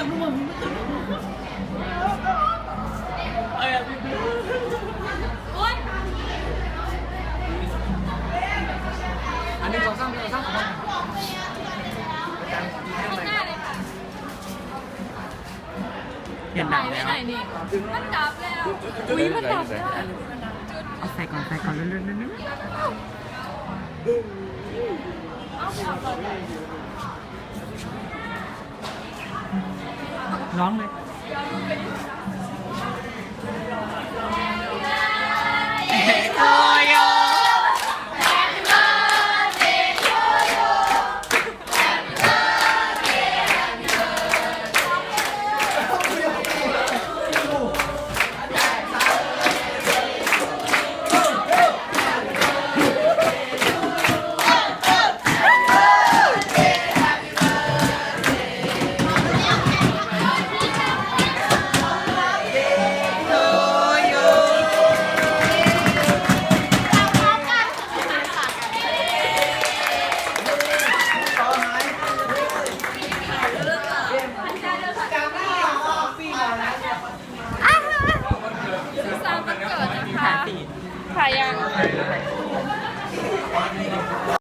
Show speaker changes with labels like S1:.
S1: อันนี้สองสามสองสาม
S2: สองเห็
S3: นหนัง
S2: ไป
S3: แล้ว
S2: ไหนนี่มันดับแล้วอุ้ยมันดับแล้ว
S3: เอาใส่ก่อนใส่ก่อนเร็วๆเร็ว
S2: เอาดับ น
S3: ๆร้องเลย
S2: ใค่ะยัง